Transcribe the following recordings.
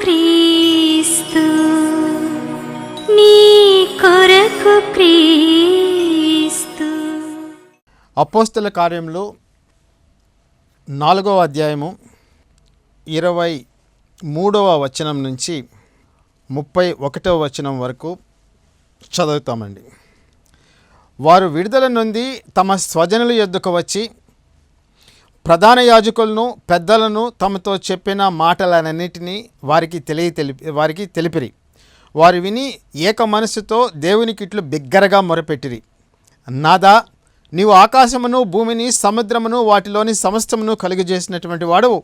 క్రీస్తు నీ కొరకు క్రీస్తు. అపోస్తల కార్యంలో నాలుగవ అధ్యాయము ఇరవై మూడవ వచనం నుంచి ముప్పై ఒకటవ వచనం వరకు చదువుతామండి. వారు విడుదల నుండి తమ స్వజనుల యొద్దకు వచ్చి ప్రధాన యాజకులను పెద్దలను తమతో చెప్పిన మాటలన్నిటినీ వారికి తెలియ తెలిపి వారికి తెలిపిరి. వారు విని ఏక మనస్సుతో దేవునికి ఇట్లు బిగ్గరగా మొరపెట్టిరి. నాదా నీవు ఆకాశమును భూమిని సముద్రమును వాటిలోని సమస్తమును కలుగజేసినటువంటి వాడు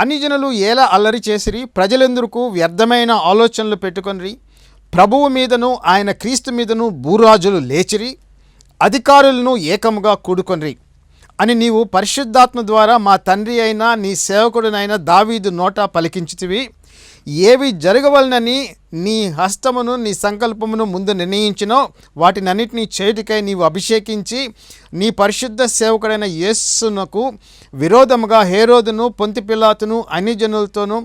అన్ని జనులు ఎలా అల్లరి చేసిరి ప్రజలెందుకు వ్యర్థమైన ఆలోచనలు పెట్టుకొనిరి. ప్రభువు మీదను ఆయన క్రీస్తు మీదను భూరాజులు లేచిరి. అధికారులను ఏకముగా కూడుకొనిరి. అని నీవు పరిశుద్ధాత్మ ద్వారా మా తండ్రి అయిన నీ సేవకుడినైన దావీదు నోట పలికించితివి. ఏవి జరగవలనని నీ హస్తమును నీ సంకల్పమును ముందు నిర్ణయించినో వాటినన్నిటినీ చేటికై నీవు అభిషేకించి నీ పరిశుద్ధ సేవకుడైన యేస్సునకు విరోధముగా హేరోదును పొంతిపిల్లాతును అన్ని జనులతోనూ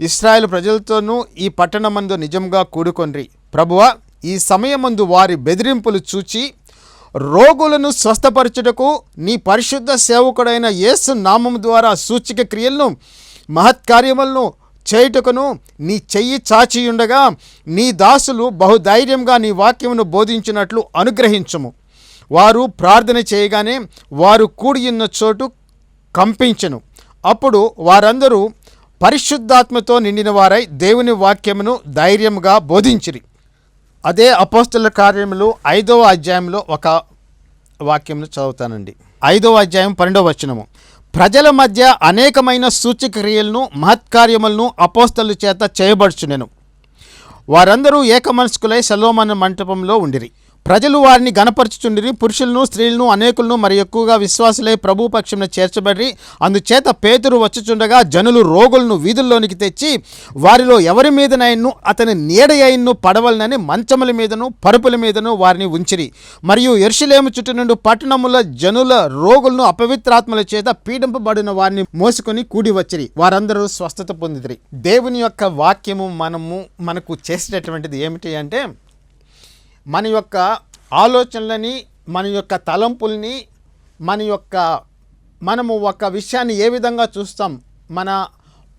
ఇస్రాయేల్ ప్రజలతోనూ ఈ పట్టణమందు నిజంగా కూడుకొండ్రి. ప్రభువ ఈ సమయమందు వారి బెదిరింపులు చూచి రోగులను స్వస్థపరచుటకు నీ పరిశుద్ధ సేవకుడైన యేసు నామం ద్వారా సూచిక క్రియలను మహత్కార్యములను చేయుటకును నీ చెయ్యి చాచియుండగా నీ దాసులు బహుధైర్యంగా నీ వాక్యమును బోధించినట్లు అనుగ్రహించము. వారు ప్రార్థన చేయగానే వారు కూడియున్న చోటు కంపించను. అప్పుడు వారందరూ పరిశుద్ధాత్మతో నిండిన వారై దేవుని వాక్యమును ధైర్యంగా బోధించిరి. అదే అపోస్తుల కార్యములు ఐదవ అధ్యాయంలో ఒక వాక్యంలో చదువుతానండి. ఐదవ అధ్యాయం పన్నెండవ వచనము. ప్రజల మధ్య అనేకమైన సూచక క్రియలను మహత్కార్యములను అపోస్తల చేత చేయబడుచునెను. వారందరూ ఏకమనస్కులై సలోమన మంటపంలో ఉండిరి. ప్రజలు వారిని గణపరచుచుండిరి పురుషులను స్త్రీలను అనేకులను మరి ఎక్కువగా విశ్వాసులై ప్రభు పక్షమున చేర్చబడి అందుచేత పేతురు వచ్చుచుండగా జనులు రోగులను వీధుల్లోనికి తెచ్చి వారిలో ఎవరి మీదనైను అతని నీడ అయిన్ను పడవలనని మంచముల మీదను పరుపుల మీదను వారిని ఉంచిరి. మరియు ఎరుషులేము చుట్టూ నుండి పట్టణముల జనుల రోగులను అపవిత్రాత్మల చేత పీడింపబడిన వారిని మోసుకొని కూడి వచ్చిరి. వారందరూ స్వస్థత పొందిదిరి దేవుని యొక్క వాక్యము మనము మనకు చేసేటటువంటిది ఏమిటి అంటే మన యొక్క ఆలోచనలని మన యొక్క తలంపుల్ని మన యొక్క మనము ఒక విషయాన్ని ఏ విధంగా చూస్తాం మన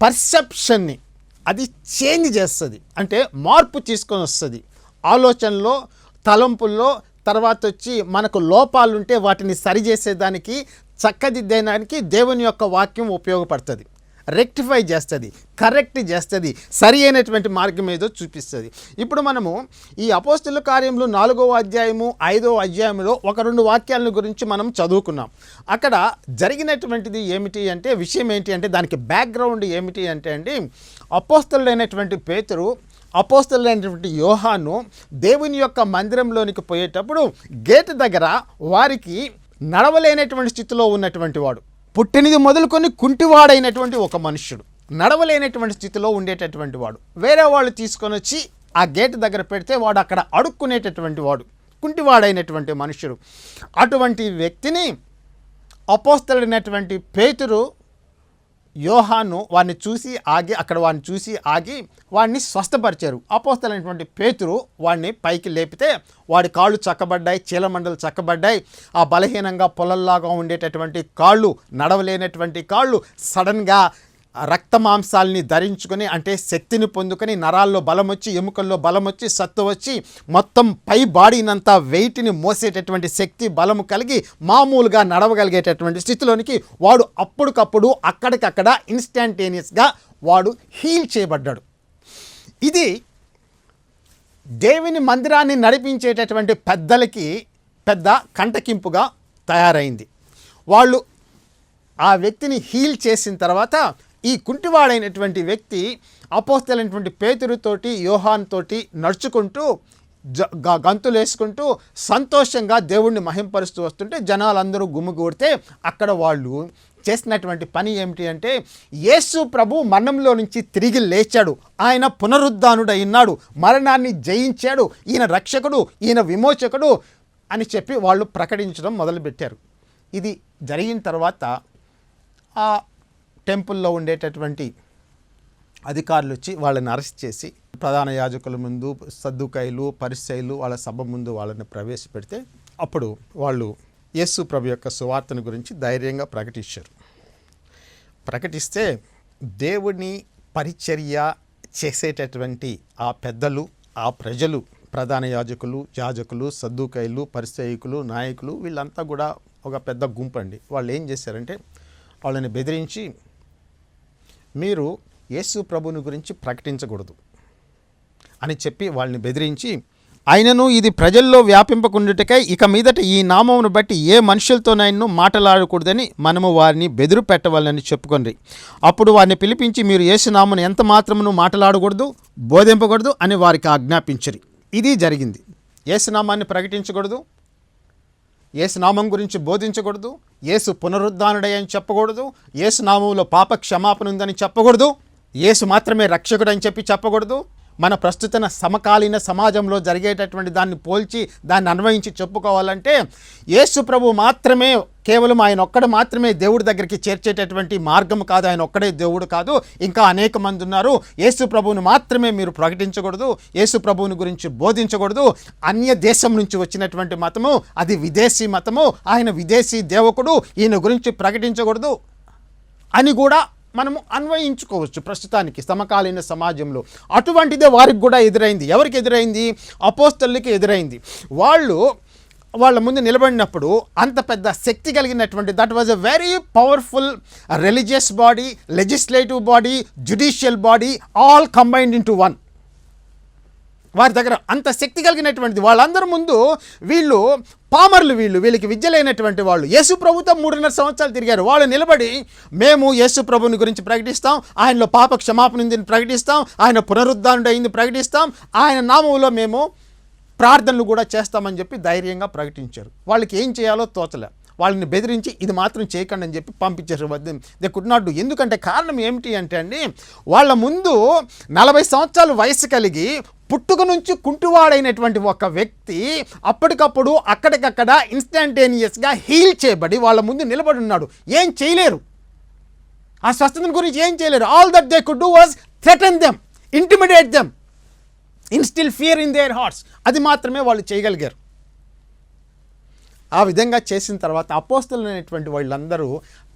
పర్సెప్షన్ని అది చేంజ్ చేస్తుంది. అంటే మార్పు తీసుకొని వస్తుంది. ఆలోచనలో తలంపుల్లో తర్వాత వచ్చి మనకు లోపాలుంటే వాటిని సరిచేసేదానికి చక్కదిద్దేదానికి దేవుని యొక్క వాక్యం ఉపయోగపడుతుంది. రెక్టిఫై చేస్తుంది కరెక్ట్ చేస్తుంది సరి అయినటువంటి మార్గం ఏదో చూపిస్తుంది. ఇప్పుడు మనము ఈ అపోస్తుల కార్యంలో నాలుగవ అధ్యాయము ఐదవ అధ్యాయంలో ఒక రెండు వాక్యాలను గురించి మనం చదువుకున్నాం. అక్కడ జరిగినటువంటిది ఏమిటి అంటే విషయం ఏంటి అంటే దానికి బ్యాక్గ్రౌండ్ ఏమిటి అంటే అండి అపోస్తులైనటువంటి పేతురు అపోస్తులైనటువంటి యోహాను దేవుని యొక్క మందిరంలోనికి పోయేటప్పుడు గేట్ దగ్గర వారికి నడవలేనటువంటి స్థితిలో ఉన్నటువంటి వాడు. పుట్టినది మొదలుకొని కుంటివాడైనటువంటి ఒక మనుష్యుడు నడవలేనటువంటి స్థితిలో ఉండేటటువంటి వాడు. వేరే వాళ్ళు తీసుకొని వచ్చి ఆ గేట్ దగ్గర పెడితే వాడు అక్కడ అడుక్కునేటటువంటి వాడు కుంటివాడైనటువంటి మనుషుడు అటువంటి వ్యక్తిని అపోస్తలైనటువంటి పేతురు యోహాను వారిని చూసి ఆగి అక్కడ వాడిని చూసి ఆగి వాడిని స్వస్థపరిచారు. అపోస్తలైనటువంటి పేతురు వాడిని పైకి లేపితే వాడి కాళ్ళు చక్కబడ్డాయి చీలమండలు చక్కబడ్డాయి. ఆ బలహీనంగా పొలల్లాగా ఉండేటటువంటి కాళ్ళు నడవలేనటువంటి కాళ్ళు సడన్గా రక్త మాంసాలని ధరించుకొని అంటే శక్తిని పొందుకొని నరాల్లో బలం వచ్చి ఎముకల్లో బలం వచ్చి సత్తు వచ్చి మొత్తం పై బాడీనంతా వెయిట్ని మోసేటటువంటి శక్తి బలము కలిగి మామూలుగా నడవగలిగేటటువంటి స్థితిలోనికి వాడు అప్పటికప్పుడు అక్కడికక్కడ ఇన్స్టాంటేనియస్గా వాడు హీల్ చేయబడ్డాడు. ఇది దేవుని మందిరాన్ని నడిపించేటటువంటి పెద్దలకి పెద్ద కంటకింపుగా తయారైంది. వాళ్ళు ఆ వ్యక్తిని హీల్ చేసిన తర్వాత ఈ కుంటివాడైనటువంటి వ్యక్తి అపోస్తలైనటువంటి పేతురుతోటి యోహాన్ తోటి నడుచుకుంటూ జ గంతులు వేసుకుంటూ సంతోషంగా దేవుణ్ణి మహింపరుస్తూ వస్తుంటే జనాలందరూ గుమ్మిగూడితే అక్కడ వాళ్ళు చేసినటువంటి పని ఏమిటి అంటే యేసు ప్రభు మరణంలో నుంచి తిరిగి లేచాడు. ఆయన పునరుద్ధానుడై ఉన్నాడు. మరణాన్ని జయించాడు. ఈయన రక్షకుడు ఈయన విమోచకుడు అని చెప్పి వాళ్ళు ప్రకటించడం మొదలుపెట్టారు. ఇది జరిగిన తర్వాత టెంపుల్లో ఉండేటటువంటి అధికారులు వచ్చి వాళ్ళని అరెస్ట్ చేసి ప్రధాన యాజకుల ముందు సద్దుకాయలు పరిశైలు వాళ్ళ సభ ముందు వాళ్ళని ప్రవేశపెడితే అప్పుడు వాళ్ళు యేసు ప్రభు యొక్క సువార్తను గురించి ధైర్యంగా ప్రకటించారు. ప్రకటిస్తే దేవుని పరిచర్య చేసేటటువంటి ఆ పెద్దలు ఆ ప్రజలు ప్రధాన యాజకులు యాజకులు సద్దుకాయలు పరిచయకులు నాయకులు వీళ్ళంతా కూడా ఒక పెద్ద గుంపు అండి. వాళ్ళు ఏం చేశారంటే వాళ్ళని బెదిరించి మీరు యేసు ప్రభుని గురించి ప్రకటించకూడదు అని చెప్పి వాళ్ళని బెదిరించి ఆయనను ఇది ప్రజల్లో వ్యాపింపకుండుటకై ఇక మీదట ఈ నామమును బట్టి ఏ మనుషులతోనైనా మాటలాడకూడదని మనము వారిని బెదిరి పెట్టవాలని చెప్పుకొండ్రి. అప్పుడు వారిని పిలిపించి మీరు యేసునామను ఎంత మాత్రమును మాటలాడకూడదు బోధింపకూడదు అని వారికి ఆజ్ఞాపించరు. ఇది జరిగింది. యేసునామాన్ని ప్రకటించకూడదు యేసు నామం గురించి బోధించకూడదు యేసు పునరుద్ధానుడై అని చెప్పకూడదు ఏసు నామంలో పాప క్షమాపణ ఉందని చెప్పకూడదు ఏసు మాత్రమే రక్షకుడు అని చెప్పి చెప్పకూడదు మన ప్రస్తుత సమకాలీన సమాజంలో జరిగేటటువంటి దాన్ని పోల్చి దాన్ని అన్వయించి చెప్పుకోవాలంటే యేసు ప్రభు మాత్రమే కేవలం ఆయన ఒక్కడు మాత్రమే దేవుడి దగ్గరికి చేర్చేటటువంటి మార్గం కాదు ఆయన ఒక్కడే దేవుడు కాదు. ఇంకా అనేక మంది ఉన్నారు. యేసు ప్రభువును మాత్రమే మీరు ప్రకటించకూడదు యేసు ప్రభువుని గురించి బోధించకూడదు. అన్య దేశం నుంచి వచ్చినటువంటి మతము అది విదేశీ మతము. ఆయన విదేశీ దేవకుడు ఈయన గురించి ప్రకటించకూడదు అని కూడా మనము అన్వయించుకోవచ్చు ప్రస్తుతానికి సమకాలీన సమాజంలో. అటువంటిదే వారికి కూడా ఎదురైంది. ఎవరికి ఎదురైంది? అపోస్తలకి ఎదురైంది. వాళ్ళు వాళ్ళ ముందు నిలబడినప్పుడు అంత పెద్ద శక్తి కలిగినటువంటి that was a very powerful religious body legislative body judicial body all combined in one వారి దగ్గర అంత శక్తి కలిగినటువంటిది. వాళ్ళందరి ముందు వీళ్ళు పామర్లు వీళ్ళు వీళ్ళకి విద్య లేనటువంటి వాళ్ళు. యేసు ప్రభుత్వం మూడున్నర సంవత్సరాలు తిరిగారు. వాళ్ళు నిలబడి మేము యేసు ప్రభుని గురించి ప్రకటిస్తాం ఆయనలో పాప క్షమాపణ ఉందని ప్రకటిస్తాం ఆయన పునరుద్ధానుడు అయింది ప్రకటిస్తాం ఆయన నామంలో మేము ప్రార్థనలు కూడా చేస్తామని చెప్పి ధైర్యంగా ప్రకటించారు. వాళ్ళకి ఏం చేయాలో తోచలే. వాళ్ళని బెదిరించి ఇది మాత్రం చేయకండి అని చెప్పి పంపించారు. They could not do. ఎందుకంటే కారణం ఏమిటి అంటే అండి వాళ్ళ ముందు నలభై సంవత్సరాలు వయసు కలిగి పుట్టుక నుంచి కుంటువాడైనటువంటి ఒక వ్యక్తి అప్పటికప్పుడు అక్కడికక్కడ ఇన్స్టంటేనియస్గా హీల్ చేయబడి వాళ్ళ ముందు నిలబడి ఉన్నాడు. ఏం చేయలేరు. ఆ స్వస్థతను గురించి ఏం చేయలేరు. All that they could do was threaten them intimidate them instill fear in their hearts అది మాత్రమే వాళ్ళు చేయగలిగారు. ఆ విధంగా చేసిన తర్వాత అపోస్తులు అనేటువంటి వాళ్ళందరూ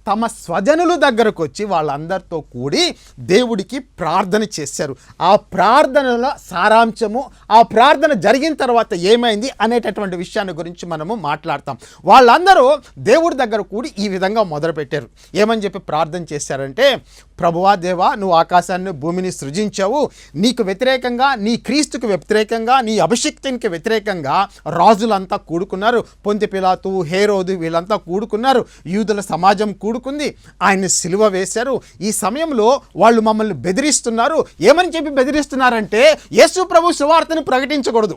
తమ స్వజనులు దగ్గరకు వచ్చి వాళ్ళందరితో కూడి దేవుడికి ప్రార్థన చేశారు. ఆ ప్రార్థనల సారాంశము ఆ ప్రార్థన జరిగిన తర్వాత ఏమైంది అనేటటువంటి విషయాన్ని గురించి మనము మాట్లాడతాం. వాళ్ళందరూ దేవుడి దగ్గర కూడి ఈ విధంగా మొదలుపెట్టారు. ఏమని చెప్పి ప్రార్థన చేశారంటే ప్రభువా దేవా నువ్వు ఆకాశాన్ని భూమిని సృజించావు. నీకు వ్యతిరేకంగా నీ క్రీస్తుకు వ్యతిరేకంగా నీ అభిషక్తికి వ్యతిరేకంగా రాజులంతా కూడుకున్నారు. పొంతి పిలాతు హేరోదు వీళ్ళంతా కూడుకున్నారు. యూదుల సమాజం కూడు కూడుకుంది ఆయన సిలువ వేశారు. ఈ సమయంలో వాళ్ళు మమ్మల్ని బెదిరిస్తున్నారు. ఏమని చెప్పి బెదిరిస్తున్నారంటే యేసు ప్రభు సువార్తను ప్రకటించకూడదు.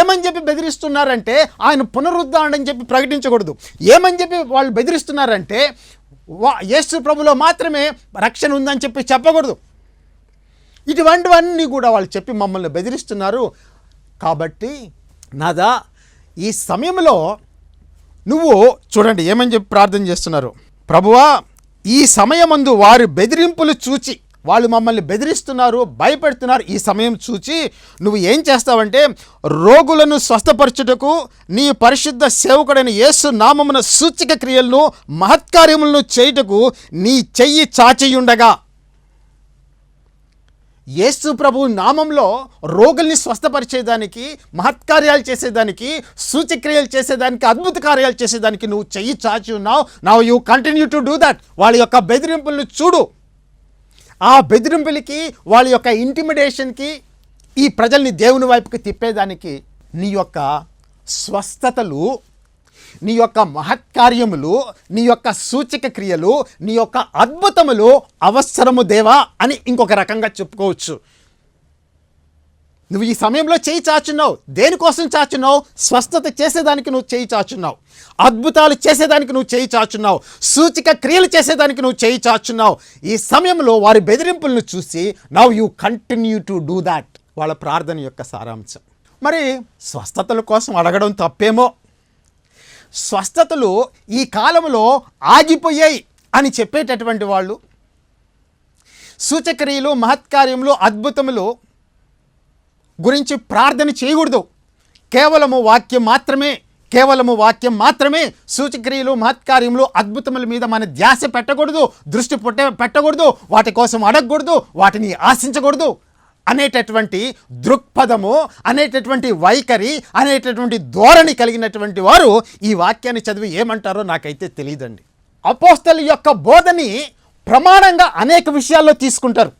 ఏమని చెప్పి బెదిరిస్తున్నారంటే ఆయన పునరుద్ధారణని చెప్పి ప్రకటించకూడదు. ఏమని చెప్పి వాళ్ళు బెదిరిస్తున్నారంటే వా యేసు ప్రభులో మాత్రమే రక్షణ ఉందని చెప్పి చెప్పకూడదు. ఇటువంటివన్నీ కూడా వాళ్ళు చెప్పి మమ్మల్ని బెదిరిస్తున్నారు. కాబట్టి నాదా ఈ సమయంలో నువ్వు చూడండి ఏమని చెప్పి ప్రార్థన చేస్తున్నారు? ప్రభువా ఈ సమయమందు వారి బెదిరింపులు చూచి వాళ్ళు మమ్మల్ని బెదిరిస్తున్నారు భయపెడుతున్నారు ఈ సమయం చూచి నువ్వు ఏం చేస్తావంటే రోగులను స్వస్థపరచుటకు నీ పరిశుద్ధ సేవకుడైన యేసు నామమున సూచిక క్రియలను మహత్కార్యములను చేయుటకు నీ చెయ్యి చాచియుండగా. యేసు ప్రభు నామంలో రోగుల్ని స్వస్థపరిచేదానికి మహత్కార్యాలు చేసేదానికి సూచక్రియలు చేసేదానికి అద్భుత కార్యాలు చేసేదానికి నువ్వు చెయ్యి చాచి ఉన్నావు. Now you continue to do that వాళ్ళ యొక్క బెదిరింపులను చూడు. ఆ బెదిరింపులకి వాళ్ళ యొక్క ఇంటిమిడేషన్కి ఈ ప్రజల్ని దేవుని వైపుకి తిప్పేదానికి నీ యొక్క స్వస్థతలు నీ యొక్క మహత్కార్యములు నీ యొక్క సూచక క్రియలు నీ యొక్క అద్భుతములు అవసరము దేవా అని ఇంకొక రకంగా చెప్పుకోవచ్చు. నువ్వు ఈ సమయంలో చేయి చాచున్నావు దేనికోసం చాచున్నావు? స్వస్థత చేసేదానికి నువ్వు చేయి చాచున్నావు అద్భుతాలు చేసేదానికి నువ్వు చేయి చాచున్నావు సూచిక క్రియలు చేసేదానికి నువ్వు చేయి చాచున్నావు. ఈ సమయంలో వారి బెదిరింపులను చూసి now you continue to do that వాళ్ళ ప్రార్థన యొక్క సారాంశం. మరి స్వస్థతల కోసం అడగడం తప్పేమో? స్వస్థతలు ఈ కాలంలో ఆగిపోయాయి అని చెప్పేటటువంటి వాళ్ళు. సూచక్రియలు మహత్కార్యములు అద్భుతములు గురించి ప్రార్థన చేయకూడదు. కేవలము వాక్యం మాత్రమే కేవలము వాక్యం మాత్రమే సూచక్రియలు మహత్కార్యములు అద్భుతముల మీద మన ధ్యాస పెట్టకూడదు దృష్టి పుట్ట పెట్టకూడదు వాటి కోసం అడగకూడదు వాటిని ఆశించకూడదు. అనేటటువంటి దృక్పథము అనేటటువంటి వైఖరి అనేటటువంటి ధోరణి కలిగినటువంటి వారు ఈ వాక్యాన్ని చదివి ఏమంటారో నాకైతే తెలియదండి. అపోస్తల యొక్క బోధని ప్రమాణంగా అనేక విషయాల్లో తీసుకుంటారు.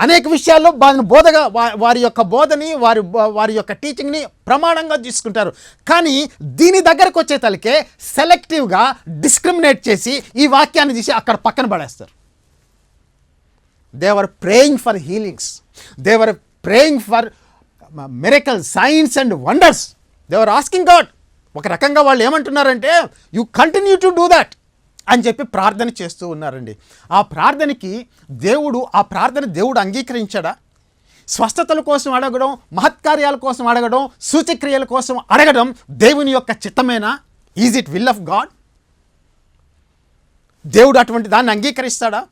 అనేక విషయాల్లో వారిని బోధగా వారి యొక్క బోధని వారి వారి యొక్క టీచింగ్ని ప్రమాణంగా తీసుకుంటారు. కానీ దీని దగ్గరకు వచ్చే తలకే సెలెక్టివ్గా డిస్క్రిమినేట్ చేసి ఈ వాక్యాన్ని తీసి అక్కడ పక్కన పడేస్తారు. They are praying for healings they are praying for miracle signs and wonders they are asking God ఒక రకంగా వాళ్ళు ఏమంటున్నారంటే you continue to do that అని చెప్పి ప్రార్థన చేస్తూ ఉన్నారండి. ఆ ప్రార్థనకి దేవుడు ఆ ప్రార్థన దేవుడు అంగీకరించాడా? స్వస్థతల కోసం అడగడం మహత్కార్యాల కోసం అడగడం సూచక్రియల కోసం అడగడం దేవుని యొక్క చిత్తమేనా? Is it will of God దేవుడు అటువంటి దాన్ని అంగీకరిస్తాడా?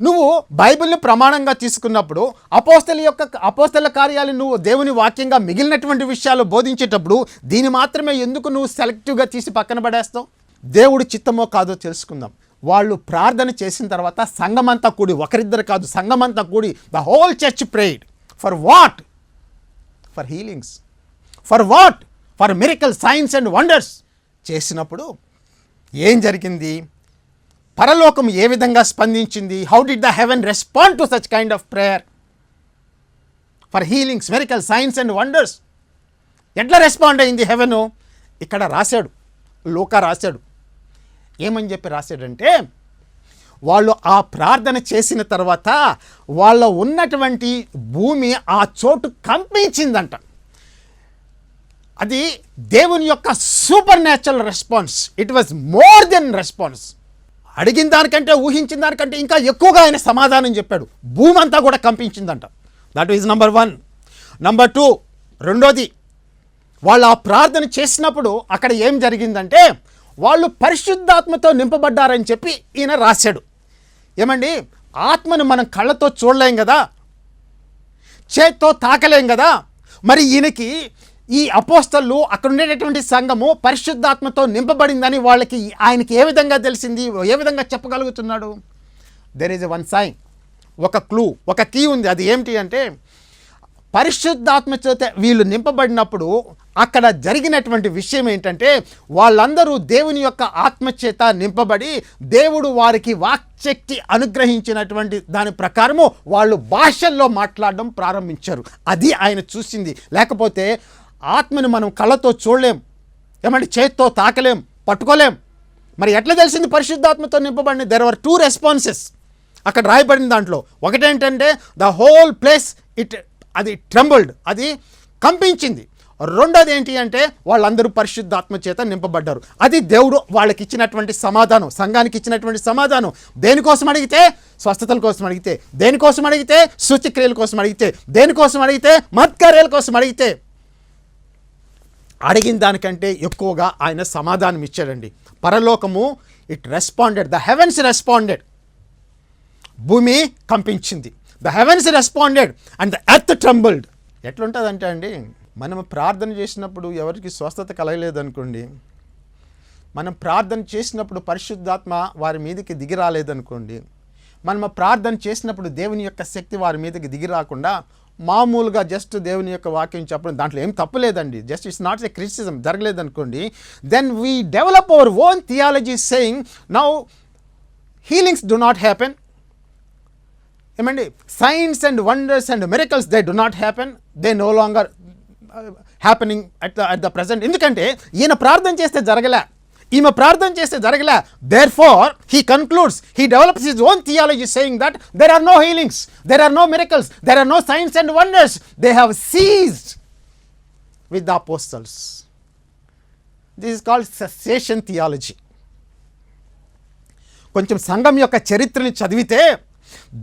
నువ్వు బైబిల్ని ప్రమాణంగా తీసుకున్నప్పుడు అపోస్తల యొక్క అపోస్తల కార్యాలు నువ్వు దేవుని వాక్యంగా మిగిలినటువంటి విషయాలు బోధించేటప్పుడు దీన్ని మాత్రమే ఎందుకు నువ్వు సెలెక్టివ్గా తీసి పక్కన పడేస్తావు? దేవుడు చిత్తమో కాదో తెలుసుకుందాం. వాళ్ళు ప్రార్థన చేసిన తర్వాత సంఘమంతా కూడి ఒకరిద్దరు కాదు సంఘమంతా కూడి the whole church prayed for what for healings for what for miracle signs and wonders చేసినప్పుడు ఏం జరిగింది? పరలోకం ఏ విధంగా స్పందించింది? How did the heaven respond to such kind of prayer for healings miracle signs and wonders ఎట్లా respond అయింది heaven? ఇక్కడ రాశాడు. లోక రాశాడు. ఏమని చెప్పి రాశాడంటే వాళ్ళు ఆ ప్రార్థన చేసిన తర్వాత వాళ్ళ ఉన్నటువంటి భూమి ఆ చోటు కంపించిందంట. అది దేవుని యొక్క super natural response it was more than response అడిగిన దానికంటే ఊహించిన దానికంటే ఇంకా ఎక్కువగా ఆయన సమాధానం చెప్పాడు. భూమి అంతా కూడా కంపించిందంట. That is number one number two రెండోది వాళ్ళు ఆ ప్రార్థన చేసినప్పుడు అక్కడ ఏం జరిగిందంటే వాళ్ళు పరిశుద్ధాత్మతో నింపబడ్డారని చెప్పి ఈయన రాశాడు. ఏమండి? ఆత్మను మనం కళ్ళతో చూడలేం కదా? చేత్తో తాకలేం కదా? మరి ఈయనకి ఈ అపోస్తలు అక్కడ ఉండేటటువంటి సంఘము పరిశుద్ధాత్మతో నింపబడిందని వాళ్ళకి ఆయనకి ఏ విధంగా తెలిసింది? ఏ విధంగా చెప్పగలుగుతున్నాడు? దెర్ ఈజ్ వన్ సైన్ ఒక క్లూ ఒక కీ ఉంది. అది ఏమిటి అంటే పరిశుద్ధాత్మ చేత వీళ్ళు నింపబడినప్పుడు అక్కడ జరిగినటువంటి విషయం ఏంటంటే వాళ్ళందరూ దేవుని యొక్క ఆత్మ చేత నింపబడి దేవుడు వారికి వాక్శక్తి అనుగ్రహించినటువంటి దాని ప్రకారము వాళ్ళు భాషల్లో మాట్లాడడం ప్రారంభించారు. అది ఆయన చూసింది. లేకపోతే ఆత్మను మనం కళ్ళతో చూడలేం. ఏమంటే చేత్తో తాకలేం పట్టుకోలేం. మరి ఎట్లా తెలిసింది పరిశుద్ధాత్మతో నింపబడిన? దెర్ ఆర్ టూ రెస్పాన్సెస్ అక్కడ రాయబడిన దాంట్లో. ఒకటేంటంటే ద హోల్ ప్లేస్ ఇట్ అది ట్రంబుల్డ్ అది కంపించింది. రెండోది ఏంటి అంటే వాళ్ళందరూ పరిశుద్ధాత్మ చేత నింపబడ్డారు. అది దేవుడు వాళ్ళకి ఇచ్చినటువంటి సమాధానం సంఘానికి ఇచ్చినటువంటి సమాధానం. దేనికోసం అడిగితే? స్వస్థతల కోసం అడిగితే. దేనికోసం అడిగితే? శుచిక్రియల కోసం అడిగితే. దేనికోసం అడిగితే? మత్కార్యాల కోసం అడిగితే. అడిగిన దానికంటే ఎక్కువగా ఆయన సమాధానం ఇచ్చాడండి. పరలోకము it responded the heavens responded భూమి కంపించింది. The heavens responded and the earth trembled ఎట్లుంటుందంటే అండి మనం ప్రార్థన చేసినప్పుడు ఎవరికి స్వస్థత కలగలేదనుకోండి మనం ప్రార్థన చేసినప్పుడు పరిశుద్ధాత్మ వారి మీదకి దిగి రాలేదనుకోండి మనం ప్రార్థన చేసినప్పుడు దేవుని యొక్క శక్తి వారి మీదకి దిగి రాకుండా మామూలుగా జస్ట్ దేవుని యొక్క వాక్యం చెప్పడం దాంట్లో ఏం తప్పులేదండి just it's not a criticism జరగలేదనుకోండి then we develop our own theology saying now healings do not happen ఏమండి? Signs and wonders and miracles they do not happen they no longer happening at the at the present ఎందుకంటే ఈయన ప్రార్థన చేస్తే జరగలే. ఈమె ప్రార్థన చేస్తే జరగలే. Therefore he concludes he develops his own theology saying that there are no healings there are no miracles there are no signs and wonders they have ceased with the apostles this is called cessation theology కొంచెం సంఘం యొక్క చరిత్రని చదివితే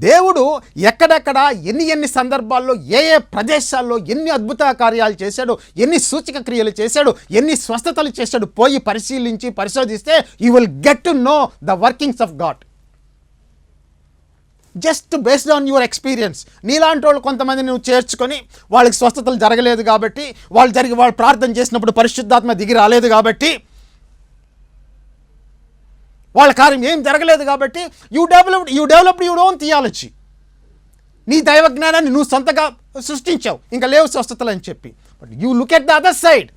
దేవుడు ఎక్కడెక్కడ ఎన్ని ఎన్ని సందర్భాల్లో ఏ ఏ ప్రదేశాల్లో ఎన్ని అద్భుత కార్యాలు చేశాడు ఎన్ని సూచక క్రియలు చేశాడు ఎన్ని స్వస్థతలు చేశాడు పోయి పరిశీలించి పరిశోధిస్తే you will get to know the workings of God just based on your experience నీలాంటి వాళ్ళు కొంతమంది నువ్వు చేర్చుకొని వాళ్ళకి స్వస్థతలు జరగలేదు కాబట్టి వాళ్ళు జరిగి వాళ్ళు ప్రార్థన చేసినప్పుడు పరిశుద్ధాత్మ దిగి రాలేదు కాబట్టి వాళ్ళ కార్యం ఏం జరగలేదు కాబట్టి you developed you developed you own theology నీ దైవ జ్ఞానాన్ని నువ్వు సొంతగా సృష్టించావు. ఇంకా లేవు స్వస్థతలు అని చెప్పి. But you look at the other side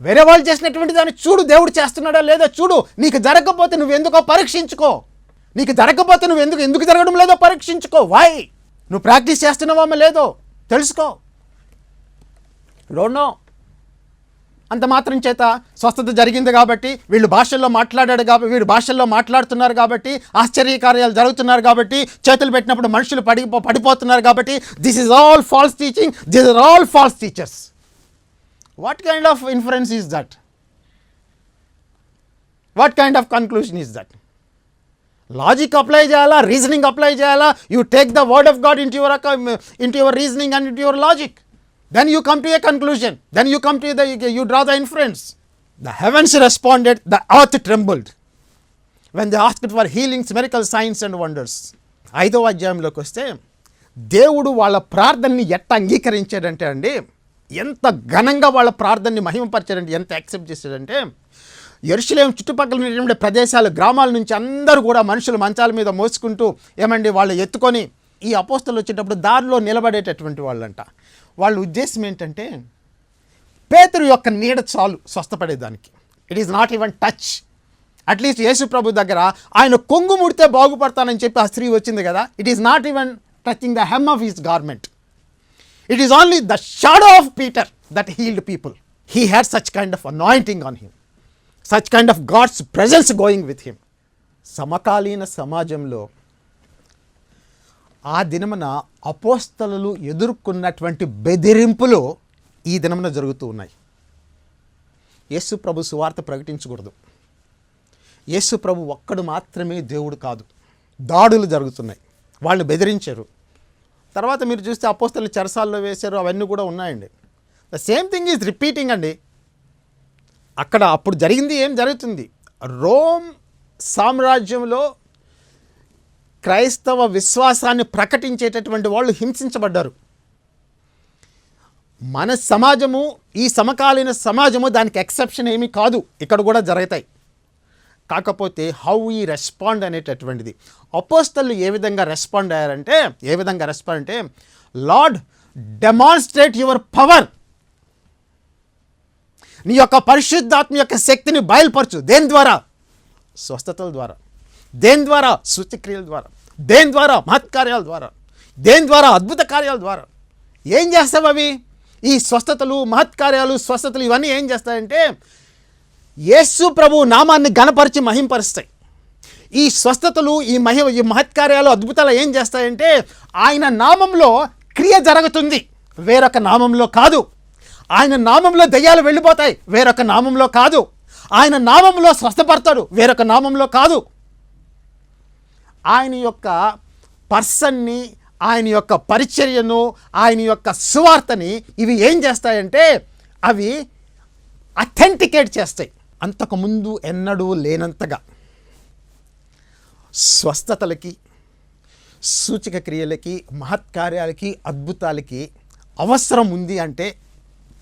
వేరే వాళ్ళు చేసినటువంటి దాన్ని చూడు దేవుడు చేస్తున్నాడా లేదా చూడు. నీకు జరగకపోతే నువ్వు ఎందుకో పరీక్షించుకో. నీకు జరగకపోతే నువ్వు ఎందుకు ఎందుకు జరగడం లేదో పరీక్షించుకో. వై నువ్వు ప్రాక్టీస్ చేస్తున్నావా లేదో తెలుసుకో. డోంట్ నో అంత మాత్రం చేత స్వస్థత జరిగింది కాబట్టి వీళ్ళు భాషల్లో మాట్లాడాడు కాబట్టి వీళ్ళు భాషల్లో మాట్లాడుతున్నారు కాబట్టి ఆశ్చర్యకార్యాలు జరుగుతున్నారు కాబట్టి చేతులు పెట్టినప్పుడు మనుషులు పడి పడిపోతున్నారు కాబట్టి this is all false teaching this are all false teachers what kind of inference is that what kind of conclusion is that logic apply చేయాలా? రీజనింగ్ అప్లై చేయాలా? You take the word of God into your into your reasoning and into your logic then you come to a conclusion. Then you come to the you draw the inference. The heavens responded the earth trembled. When they asked for healings miracles signs and wonders ఐదవ అధ్యాయంలోకి వస్తే దేవుడు వాళ్ళ ప్రార్థనని ఎట్ట అంగీకరించాడంటే అండి ఎంత ఘనంగా వాళ్ళ ప్రార్థనని మహిమపరిచాడంటే ఎంత యాక్సెప్ట్ చేశాడంటే ఎరుసలేం చుట్టుపక్కల ఉన్నటువంటి ప్రదేశాలు గ్రామాల నుంచి అందరూ కూడా మనుషులు మంచాల మీద మోసుకుంటూ ఏమండి వాళ్ళు ఎత్తుకొని ఈ అపోస్తలు వచ్చేటప్పుడు దారిలో నిలబడేటటువంటి వాళ్ళంట. వాళ్ళ ఉద్దేశం ఏంటంటే పేతురు యొక్క నీడ చాలు స్వస్థపడేదానికి. It is not even touch at least Yesu ప్రభు దగ్గర ఆయన కొంగు ముడితే బాగుపడతానని చెప్పి ఆ స్త్రీ వచ్చింది కదా. It is not even touching the hem of his garment it is only the shadow of Peter that healed people he had such kind of anointing on him such kind of God's presence going with him సమకాలీన సమాజంలో ఆ దినమున అపోస్తలు ఎదుర్కొన్నటువంటి బెదిరింపులు ఈ దినమున జరుగుతూ ఉన్నాయి. యేసు ప్రభు సువార్త ప్రకటించకూడదు. యేసు ప్రభు ఒక్కడు మాత్రమే దేవుడు కాదు. దాడులు జరుగుతున్నాయి. వాళ్ళు బెదిరించారు. తర్వాత మీరు చూస్తే అపోస్తలు చెరసాల్లో వేశారు అవన్నీ కూడా ఉన్నాయండి. The same thing is repeating అండి. అక్కడ అప్పుడు జరిగింది ఏం జరుగుతుంది? రోమ్ సామ్రాజ్యంలో క్రైస్తవ విశ్వాసాన్ని ప్రకటించేటటువంటి వాళ్ళు హింసించబడ్డారు. మన సమాజము ఈ సమకాలీన సమాజము దానికి ఎక్సెప్షన్ ఏమీ కాదు. ఇక్కడ కూడా జరుగుతాయి. కాకపోతే హౌ ఈ రెస్పాండ్ అనేటటువంటిది. అపోస్తలు ఏ విధంగా రెస్పాండ్ అయ్యారంటే ఏ విధంగా రెస్పాండ్ అంటే లార్డ్ డెమాన్స్ట్రేట్ యువర్ పవర్ నీ యొక్క పరిశుద్ధాత్మ యొక్క శక్తిని బయలుపరచు. దేని ద్వారా? స్వస్థతల ద్వారా. దేని ద్వారా? సూచక్రియల ద్వారా. దేని ద్వారా? మహత్కార్యాల ద్వారా. దేని ద్వారా? అద్భుత కార్యాల ద్వారా. ఏం చేస్తావు అవి? ఈ స్వస్థతలు మహత్కార్యాలు స్వస్థతలు ఇవన్నీ ఏం చేస్తాయంటే యేసు ప్రభు నామాన్ని గణపరిచి మహింపరుస్తాయి. ఈ స్వస్థతలు ఈ మహిమ ఈ మహత్కార్యాలు అద్భుతాలు ఏం చేస్తాయంటే ఆయన నామంలో క్రియ జరుగుతుంది. వేరొక నామంలో కాదు. ఆయన నామంలో దయ్యాలు వెళ్ళిపోతాయి. వేరొక నామంలో కాదు. ఆయన నామంలో స్వస్థపడతాడు. వేరొక నామంలో కాదు. ఆయన యొక్క పర్సన్ని ఆయన యొక్క పరిచర్యను ఆయన యొక్క సువార్తని ఇవి ఏం చేస్తాయంటే అవి అథెంటికేట్ చేస్తాయి. అంతకుముందు ఎన్నడూ లేనంతగా. స్వస్థతలకి సూచక క్రియలకి మహత్కార్యాలకి అద్భుతాలకి అవసరం ఉంది అంటే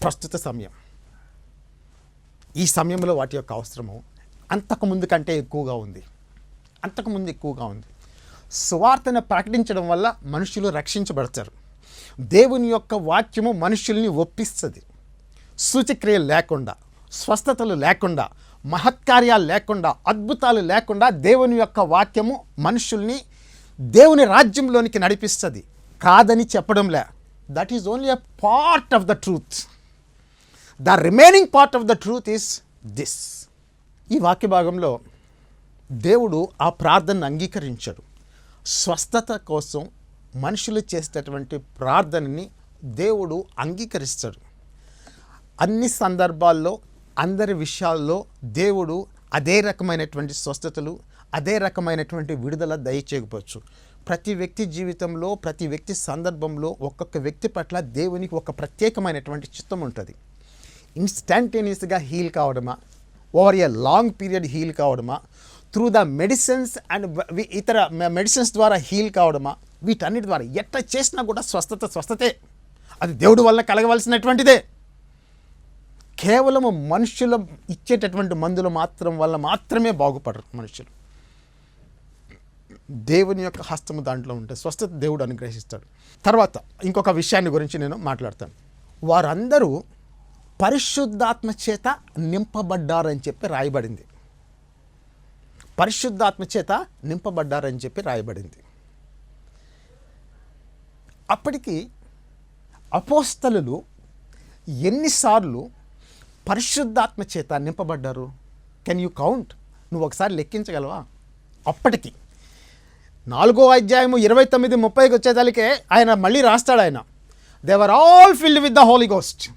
ప్రస్తుత సమయం. ఈ సమయంలో వాటి యొక్క అవసరము అంతకుముందు కంటే ఎక్కువగా ఉంది. అంతకుముందు ఎక్కువగా ఉంది. సువార్తను ప్రకటించడం వల్ల మనుషులు రక్షించబడతారు. దేవుని యొక్క వాక్యము మనుషుల్ని ఒప్పిస్తుంది. సూచక్రియలు లేకుండా స్వస్థతలు లేకుండా మహత్కార్యాలు లేకుండా అద్భుతాలు లేకుండా దేవుని యొక్క వాక్యము మనుషుల్ని దేవుని రాజ్యంలోనికి నడిపిస్తుంది. కాదని చెప్పడంలే. That is only a part of the truth the remaining part of the truth is this ఈ వాక్య భాగంలో దేవుడు ఆ ప్రార్థనను అంగీకరించాడు. స్వస్థత కోసం మనుషులు చేసేటటువంటి ప్రార్థనని దేవుడు అంగీకరిస్తాడు. అన్ని సందర్భాల్లో అందరి విషయాల్లో దేవుడు అదే రకమైనటువంటి స్వస్థతలు అదే రకమైనటువంటి విడుదల దయచేయకపోవచ్చు. ప్రతి వ్యక్తి జీవితంలో ప్రతి వ్యక్తి సందర్భంలో ఒక్కొక్క వ్యక్తి పట్ల దేవునికి ఒక ప్రత్యేకమైనటువంటి చిత్తం ఉంటుంది. ఇన్స్టాంటేనియస్గా heal కావడమా? Over a long period heal కావడమా? Through the medicines and ఇతర మెడిసిన్స్ ద్వారా హీల్ కావడమా? వీటన్నిటి ద్వారా. ఎట్లా చేసినా కూడా స్వస్థత స్వస్థతే. అది దేవుడి వల్ల కలగవలసినటువంటిదే. కేవలము మనుషుల ఇచ్చేటటువంటి మందులు మాత్రం వల్ల మాత్రమే బాగుపడరు మనుషులు దేవుని యొక్క హస్తము దాంట్లో ఉంటే స్వస్థత దేవుడు అనుగ్రహిస్తాడు. తర్వాత ఇంకొక విషయాన్ని గురించి నేను మాట్లాడతాను. వారందరూ పరిశుద్ధాత్మ చేత నింపబడ్డారని చెప్పి రాయబడింది. పరిశుద్ధాత్మ చేత నింపబడ్డారని చెప్పి రాయబడింది. అప్పటికి అపోస్తలు ఎన్నిసార్లు పరిశుద్ధాత్మ చేత నింపబడ్డారు? కెన్ యూ కౌంట్ నువ్వు ఒకసారి లెక్కించగలవా? అప్పటికి. నాలుగో అధ్యాయము ఇరవై తొమ్మిది ముప్పైకి వచ్చేదానికే ఆయన మళ్ళీ రాస్తాడు ఆయన. They are all filled with the holy ghost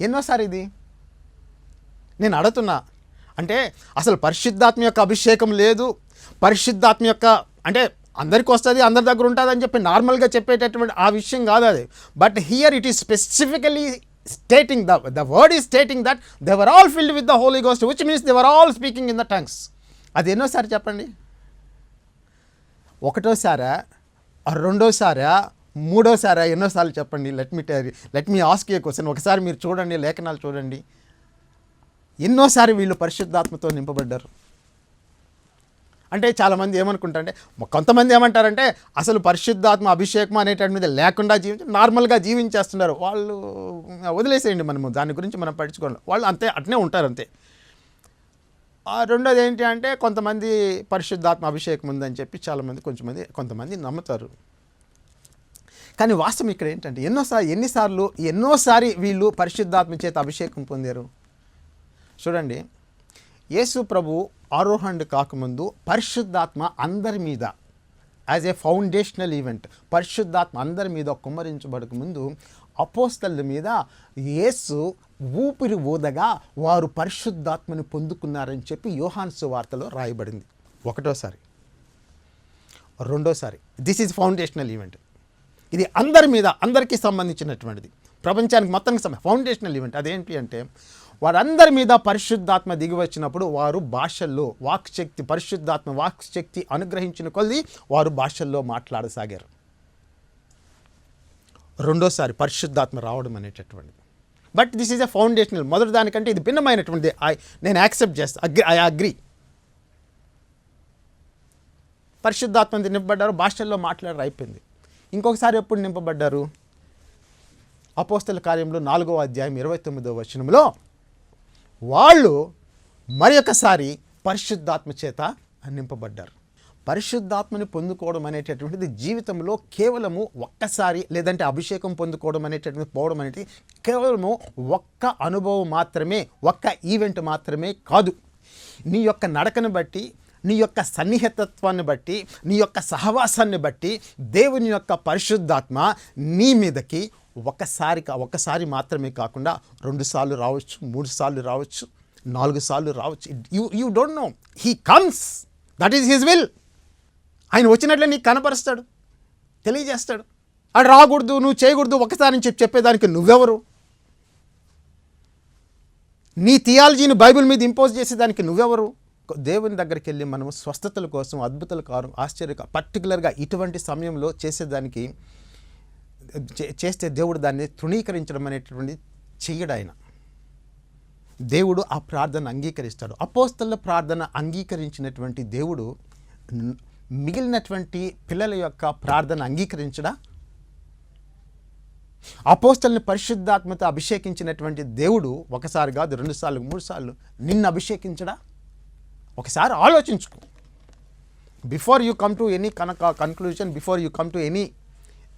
ఎన్నోసారి ఇది? నేను అడుగుతున్నా అంటే అసలు పరిశుద్ధాత్మ యొక్క అభిషేకం లేదు. పరిశుద్ధాత్మ యొక్క అంటే అందరికి వస్తుంది అందరి దగ్గర ఉంటుంది అని చెప్పి నార్మల్గా చెప్పేటటువంటి ఆ విషయం కాదు అది. But here it is specifically stating the the word is stating that they are all filled with the holy ghost which means they are all speaking in the tongues అది ఎన్నోసారి చెప్పండి? ఒకటోసారా? రెండోసారా? మూడోసారా? ఎన్నోసార్లు చెప్పండి? Let me let me ask a question ఒకసారి మీరు చూడండి లేఖనాలు చూడండి. ఎన్నోసారి వీళ్ళు పరిశుద్ధాత్మతో నింపబడ్డారు. అంటే చాలామంది ఏమనుకుంటారంటే కొంతమంది ఏమంటారంటే అసలు పరిశుద్ధాత్మ అభిషేకం మీద లేకుండా జీవించి నార్మల్గా జీవించేస్తున్నారు. వాళ్ళు వదిలేసేయండి మనము దాని గురించి మనం పట్టించుకోవాలి. వాళ్ళు అంతే అట్నే ఉంటారు అంతే. ఆ రెండోది ఏంటి అంటే కొంతమంది పరిశుద్ధాత్మ అభిషేకం ఉందని చెప్పి చాలామంది కొంచెంమంది కొంతమంది నమ్ముతారు. కానీ వాస్తవం ఇక్కడ ఏంటంటే ఎన్నోసారి ఎన్నిసార్లు ఎన్నోసారి వీళ్ళు పరిశుద్ధాత్మ చేత అభిషేకం పొందారు? చూడండి. యేసు ప్రభు ఆరోహణ కాకముందు పరిశుద్ధాత్మ అందరి మీద యాజ్ ఏ ఫౌండేషనల్ ఈవెంట్ పరిశుద్ధాత్మ అందరి మీద కుమ్మరించబడక ముందు అపోస్తల మీద యేసు ఊపిరి ఊదగా వారు పరిశుద్ధాత్మని పొందుకున్నారని చెప్పి యోహాన్ సువార్తలో రాయబడింది. ఒకటోసారి. రెండోసారి. దిస్ ఈజ్ ఫౌండేషనల్ ఈవెంట్ ఇది అందరి మీద అందరికీ సంబంధించినటువంటిది. ప్రపంచానికి మొత్తానికి ఫౌండేషనల్ ఈవెంట్ అదేంటి అంటే వారందరి మీద పరిశుద్ధాత్మ దిగి వచ్చినప్పుడు వారు భాషల్లో వాక్శక్తి పరిశుద్ధాత్మ వాక్శక్తి అనుగ్రహించిన కొద్దీ వారు భాషల్లో మాట్లాడసాగారు. రెండోసారి పరిశుద్ధాత్మ రావడం అనేటటువంటిది. But this is a foundational మొదటి దానికంటే ఇది భిన్నమైనటువంటిది. ఐ నేను యాక్సెప్ట్ చేస్తా. అగ్రి ఐ అగ్రి పరిశుద్ధాత్మ నింపబడ్డారు? భాషల్లో మాట్లాడారు అయిపోయింది. ఇంకొకసారి ఎప్పుడు నింపబడ్డారు? అపోస్తల కార్యంలో నాలుగో అధ్యాయం ఇరవై తొమ్మిదో వచనంలో వాళ్ళు మరి ఒకసారి పరిశుద్ధాత్మ చేత నింపబడ్డారు. పరిశుద్ధాత్మని పొందుకోవడం అనేటటువంటిది జీవితంలో కేవలము ఒక్కసారి లేదంటే అభిషేకం పొందుకోవడం అనేటటువంటి పోవడం అనేది కేవలము ఒక్క అనుభవం మాత్రమే ఒక్క ఈవెంట్ మాత్రమే కాదు. నీ యొక్క నడకను బట్టి నీ యొక్క సన్నిహితత్వాన్ని బట్టి నీ యొక్క సహవాసాన్ని బట్టి దేవుని యొక్క పరిశుద్ధాత్మ నీ మీదకి ఒకసారి ఒకసారి మాత్రమే కాకుండా రెండు సార్లు రావచ్చు మూడు సార్లు రావచ్చు నాలుగు సార్లు రావచ్చు. You you don't know he comes that is his will ఆయన వచ్చినట్లే నీకు కనపరుస్తాడు తెలియజేస్తాడు. అది రాకూడదు నువ్వు చేయకూడదు ఒకసారి చెప్పి చెప్పేదానికి నువ్వెవరు? నీ థియాలజీని బైబిల్ మీద ఇంపోజ్ చేసేదానికి నువ్వెవరు? దేవుని దగ్గరికి వెళ్ళి మనము స్వస్థతల కోసం అద్భుతాల కారు ఆశ్చర్య పర్టికులర్గా ఇటువంటి సమయంలో చేసేదానికి చేస్తే దేవుడు దాన్ని తృణీకరించడం అనేటువంటి చెయ్యడు ఆయన. దేవుడు ఆ ప్రార్థన అంగీకరిస్తాడు. అపోస్తల ప్రార్థన అంగీకరించినటువంటి దేవుడు మిగిలినటువంటి పిల్లల యొక్క ప్రార్థన అంగీకరించడా? అపోస్తల్ని పరిశుద్ధాత్మతో అభిషేకించినటువంటి దేవుడు ఒకసారి కాదు రెండుసార్లు మూడుసార్లు మూడు సార్లు నిన్ను అభిషేకించడా? ఒకసారి ఆలోచించుకో. Before you come to any Kanaka conclusion before you come to any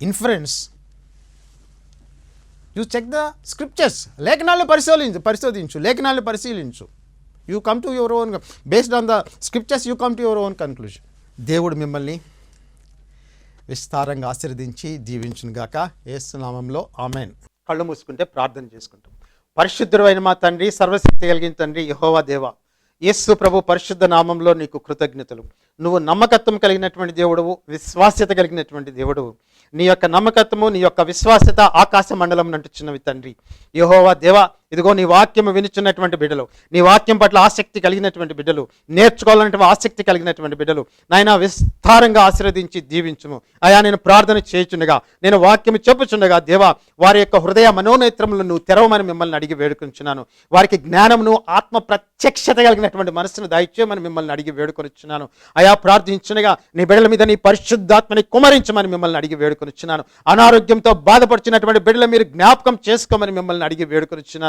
inference you check the scriptures లేఖనాలను పరిశోధించు పరిశోధించు లేఖనాలను పరిశీలించు. You come to your own based on the scriptures you come to your own conclusion దేవుడు మిమ్మల్ని విస్తారంగా ఆశీర్వదించి దీవించునుగాక ఏసునామంలో ఆమెన్. కళ్ళు మూసుకుంటే ప్రార్థన చేసుకుంటాం. పరిశుద్ధుడైన మా తండ్రి సర్వశక్తి కలిగిన తండ్రి యహోవా దేవ యేసు ప్రభు పరిశుద్ధ నామంలో నీకు కృతజ్ఞతలు. నువ్వు నమ్మకత్వం కలిగినటువంటి దేవుడవు విశ్వాస్యత కలిగినటువంటి దేవుడవు. నీ యొక్క నమ్మకత్వము నీ యొక్క విశ్వాసత ఆకాశ మండలం అంటుచున్నవి తండ్రి. యహోవా దేవా ఇదిగో నీ వాక్యము వినుచున్నటువంటి బిడ్డలు నీ వాక్యం పట్ల ఆసక్తి కలిగినటువంటి బిడ్డలు నేర్చుకోవాలన్నటువంటి ఆసక్తి కలిగినటువంటి బిడ్డలు నాయన విస్తారంగా ఆశీర్వదించి దీవించుము అయా నేను ప్రార్థన చేయుచుండగా నేను వాక్యం చెప్పుచుండగా దేవా వారి యొక్క హృదయ మనోనేత్రములను నువ్వు తెరవమని మిమ్మల్ని అడిగి వేడుకొనిచున్నాను వారికి జ్ఞానమును ఆత్మ ప్రత్యక్షత కలిగినటువంటి మనసును దయచేయమని మిమ్మల్ని అడిగి వేడుకొనిచ్చున్నాను అయా ప్రార్థించునగా నీ బిడ్డల మీద నీ పరిశుద్ధాత్మని కుమరించమని మిమ్మల్ని అడిగి వేడుకొనిచ్చున్నాను అనారోగ్యంతో బాధపడుచున్నటువంటి బిడ్డలు మీరు జ్ఞాపకం చేసుకోమని మిమ్మల్ని అడిగి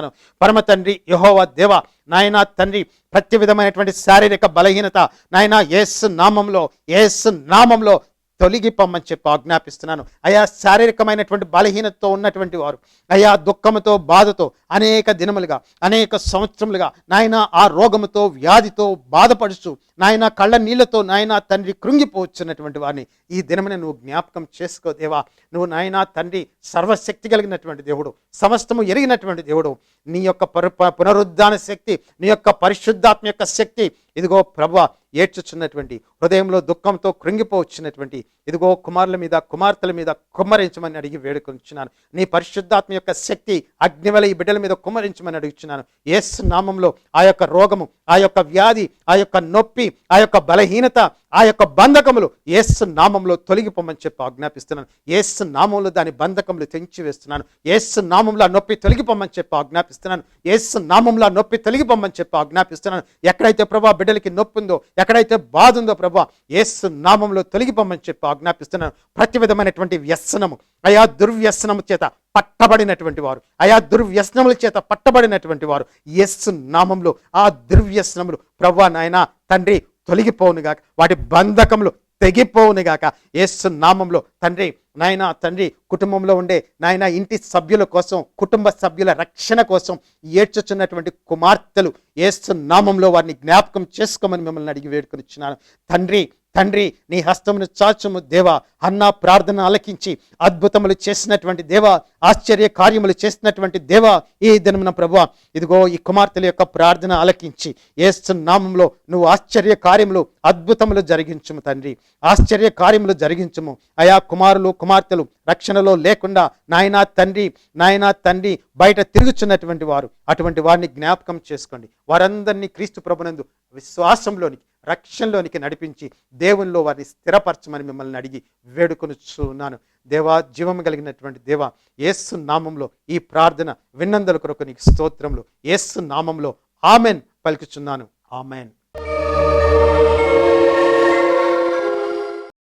వేడుకొనిచ్చున్నాను పరమ తండ్రి యహోవా దేవ నాయనా తండ్రి ప్రతి విధమైనటువంటి శారీరక బలహీనత నాయనా ఏస్ నామంలో ఏస్ నామంలో తొలగిపోమ్మని చెప్పి ఆజ్ఞాపిస్తున్నాను. అయా శారీరకమైనటువంటి బలహీనతతో ఉన్నటువంటి వారు అయా దుఃఖముతో బాధతో అనేక దినములుగా అనేక సంవత్సరములుగా నాయన ఆ రోగముతో వ్యాధితో బాధపడుచు నాయన కళ్ళ నీళ్ళతో నాయన తండ్రి కృంగిపోవచ్చున్నటువంటి వారిని ఈ దినమున నువ్వు జ్ఞాపకం చేసుకో దేవా. నువ్వు నాయన తండ్రి సర్వశక్తి కలిగినటువంటి దేవుడు సమస్తము ఎరిగినటువంటి దేవుడు. నీ యొక్క పరు పునరుద్ధాన శక్తి నీ యొక్క పరిశుద్ధాత్మ యొక్క శక్తి ఇదిగో ప్రభు ఏడ్చుచున్నటువంటి హృదయంలో దుఃఖంతో కృంగిపోవచ్చినటువంటి ఇదిగో కుమారుల మీద కుమార్తెల మీద కుమ్మరించమని అడిగి వేడుకొంచున్నాను. నీ పరిశుద్ధాత్మ యొక్క శక్తి అగ్నివల ఈ బిడ్డల మీద కుమరించమని అడుగుచున్నాను. ఎస్ నామంలో ఆ యొక్క రోగము ఆ యొక్క వ్యాధి ఆ యొక్క నొప్పి ఆ యొక్క బలహీనత ఆ యొక్క బంధకములు ఎస్ నామంలో తొలగిపోమని చెప్పి ఆజ్ఞాపిస్తున్నాను. ఎస్ నామంలో దాని బంధకములు తెంచి వేస్తున్నాను ఏసు నామంలో ఆ నొప్పి తొలగిపోమని చెప్పి ఆజ్ఞాపిస్తున్నాను. ఎస్ నామంలో ఆ నొప్పి తొలగిపోమని చెప్పి ఆజ్ఞాపిస్తున్నాను. ఎక్కడైతే ప్రభా బిడ్డలకి నొప్పి ఉందో ఎక్కడైతే బాధ ఉందో ప్రభా ఎస్ నామంలో తొలగిపోమని చెప్పి ఆజ్ఞాపిస్తున్నాను. ప్రతి విధమైనటువంటి వ్యసనము అయా దుర్వ్యసనము చేత పట్టబడినటువంటి వారు అయా దుర్వ్యసనముల చేత పట్టబడినటువంటి వారు యస్సు నామంలో ఆ దుర్వ్యసనములు ప్రవ్వా నాయన తండ్రి తొలగిపోవునుగాక వాటి బంధకములు తెగిపోవునుగాక ఏసు నామంలో తండ్రి నాయన తండ్రి కుటుంబంలో ఉండే నాయన ఇంటి సభ్యుల కోసం కుటుంబ సభ్యుల రక్షణ కోసం ఏడ్చుచున్నటువంటి కుమార్తెలు యేసు నామంలో వారిని జ్ఞాపకం చేసుకోమని మిమ్మల్ని అడిగి వేడుకొనిచ్చున్నాను తండ్రి తండ్రి నీ హస్తమును చాచుము దేవా. అన్న ప్రార్థన ఆలకించి అద్భుతములు చేసినటువంటి దేవా ఆశ్చర్య కార్యములు చేసినటువంటి దేవా ఈ దినమున ప్రభు ఇదిగో ఈ కుమార్తెల యొక్క ప్రార్థన ఆలకించి ఏసు నామంలో నువ్వు ఆశ్చర్య కార్యములు అద్భుతములు జరిగించుము తండ్రి. ఆశ్చర్య కార్యములు జరిగించుము. అయా కుమారులు కుమార్తెలు రక్షణలో లేకుండా నాయనా తండ్రి నాయనా తండ్రి బయట తిరుగుచున్నటువంటి వారు. అటువంటి వారిని జ్ఞాపకం చేసుకోండి. వారందరినీ క్రీస్తు ప్రభునందు విశ్వాసంలోనికి రక్షణలోనికి నడిపించి దేవుల్లో వారిని స్థిరపరచమని మిమ్మల్ని అడిగి వేడుకొనుచున్నాను. దేవా జీవం కలిగినటువంటి దేవ యేసు నామంలో ఈ ప్రార్థన విన్నందుల కొరకు నీకు స్తోత్రములు. ఏసు నామంలో ఆమెన్ పలుకుచున్నాను. ఆమెన్.